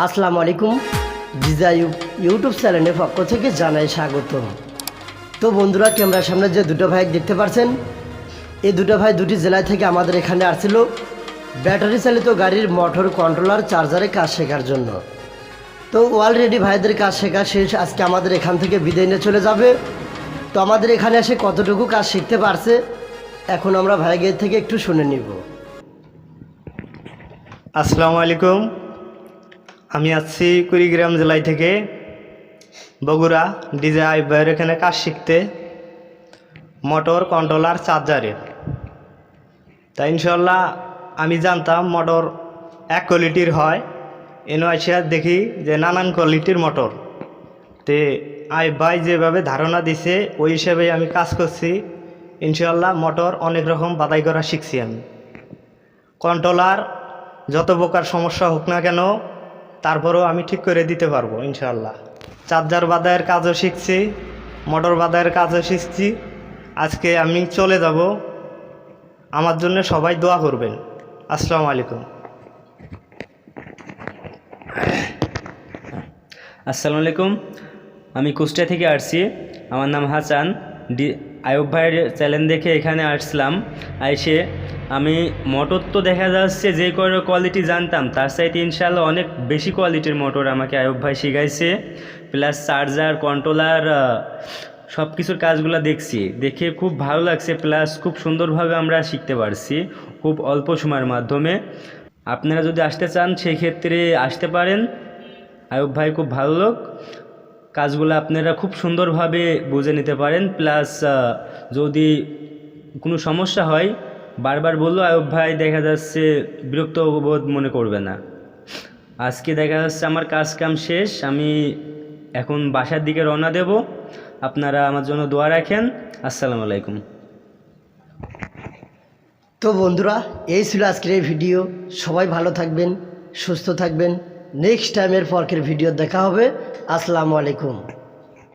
আসসালামু আলাইকুম। You- YouTube চ্যানেলের পক্ষ থেকে জানাই স্বাগত। তো বন্ধুরা, ক্যামেরার সামনে যে দুটো ভাই দেখতে পাচ্ছেন এই দুটো ভাই দুটি জেলায় থেকে আমাদের এখানে আসছিল। ব্যাটারি চালিত গাড়ির মোটর কন্ট্রোলার, চার্জারে কাজ শেখার জন্য। তো অলরেডি ভাইদের কাজ শেখা শেষ, আজকে আমাদের এখান থেকে বিদায় নিয়ে চলে যাবে। তো আমাদের এখানে এসে কতটুকু কাজ শিখতে পারছে, এখন আমরা ভাইগের থেকে একটু শুনে নিব। আসসালামু আলাইকুম। আমি আসছি কুড়িগ্রাম জেলায় থেকে বগুড়া ডিজে আইবার এখানে কাজ শিখতে, মোটর কন্ট্রোলার চার্জারের। তাই ইনশাল্লাহ আমি জানতাম মোটর এক কোয়ালিটির হয়, এনে আসিয়া দেখি যে নানান কোয়ালিটির মোটর। তে আই ভাই যেভাবে ধারণা দিছে, ওই হিসেবে আমি কাজ করছি। ইনশাল্লাহ মোটর অনেক রকম বাদাই করা শিখছি আমি। কন্ট্রোলার যত প্রকার সমস্যা হোক না কেন তারপরেও আমি ঠিক করে দিতে পারব ইনশাল্লাহ চার্জার বাদায়ের কাজও শিখছি, মোটর বাদায়ের কাজও শিখছি। আজকে আমি চলে যাব। আমার জন্য সবাই দোয়া করবেন। আসসালামু আলাইকুম। আসসালামু আলাইকুম। আমি কুষ্টিয়া থেকে আসছি। আমার নাম হাসান, ডি আয়ুব ভাইয়ের চ্যানেল দেখে এখানে আসলাম। আইসে আমি মোটর তো দেখা যাচ্ছে যে করে কোয়ালিটি জানতাম, তার সাথে ইনশাল্লাহ অনেক বেশি কোয়ালিটির মোটর আমাকে আয়ুব ভাই শিখাইছে। প্লাস চার্জার কন্ট্রোলার সব কিছুর কাজগুলো দেখছি। দেখে খুব ভালো লাগছে প্লাস খুব সুন্দরভাবে আমরা শিখতে পারছি, খুব অল্প সময়ের মাধ্যমে। আপনারা যদি আসতে চান, সেক্ষেত্রে আসতে পারেন। আয়ুব ভাই খুব ভালো লোক। কাজগুলো আপনারা খুব সুন্দরভাবে বুঝে নিতে পারেন। প্লাস যদি কোনো সমস্যা হয়, বারবার বলল, আয়ুব ভাই, দেখা যাচ্ছে বিরক্ত বোধ মনে করবে না। আজকে দেখা যাচ্ছে আমার কাজ কাম শেষ, আমি এখন বাসার দিকে রওনা দেব। আপনারা আমার জন্য দোয়া রাখেন। আসসালামু আলাইকুম। তো বন্ধুরা, এই ছিল আজকের এই ভিডিও। সবাই ভালো থাকবেন, সুস্থ থাকবেন। নেক্সট টাইমের পরকের ভিডিও দেখা হবে। আসসালামু আলাইকুম।